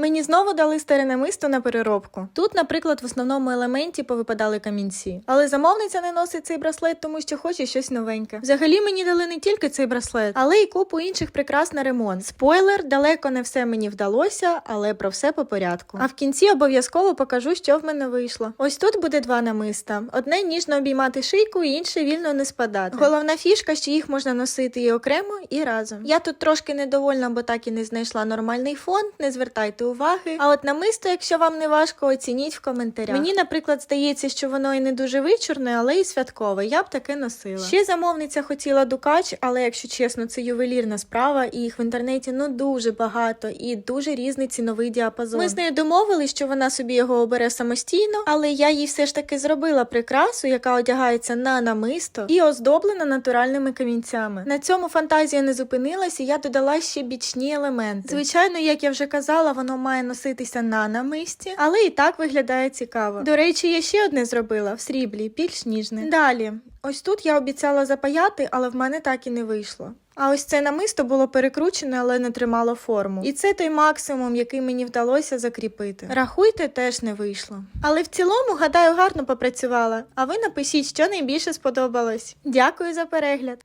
Мені знову дали старе намисто на переробку. Тут, наприклад, в основному елементі повипадали камінці. Але замовниця не носить цей браслет, тому що хоче щось новеньке. Взагалі мені дали не тільки цей браслет, але й купу інших прикрас на ремонт. Спойлер, далеко не все мені вдалося, але про все по порядку. А в кінці обов'язково покажу, що в мене вийшло. Ось тут буде два намиста: одне ніжно обіймати шийку, інше вільно не спадати. Головна фішка, що їх можна носити і окремо, і разом. Я тут трошки недовольна, бо так і не знайшла нормальний фон. Не звертайте уваги. А от намисто, якщо вам не важко, оцініть в коментарях. Мені, наприклад, здається, що воно і не дуже вичурне, але і святкове. Я б таке носила. Ще замовниця хотіла дукач, але якщо чесно, це ювелірна справа, і їх в інтернеті ну дуже багато і дуже різний ціновий діапазон. Ми з нею домовились, що вона собі його обере самостійно, але я їй все ж таки зробила прикрасу, яка одягається на намисто і оздоблена натуральними камінцями. На цьому фантазія не зупинилась, і я додала ще бічні елементи. Звичайно, як я вже казала, воно має носитися на намисті, але і так виглядає цікаво. До речі, я ще одне зробила в сріблі, більш ніжне. Далі, ось тут я обіцяла запаяти, але в мене так і не вийшло. А ось це намисто було перекручене, але не тримало форму. І це той максимум, який мені вдалося закріпити. Рахуйте, теж не вийшло. Але в цілому, гадаю, гарно попрацювала. А ви напишіть, що найбільше сподобалось. Дякую за перегляд.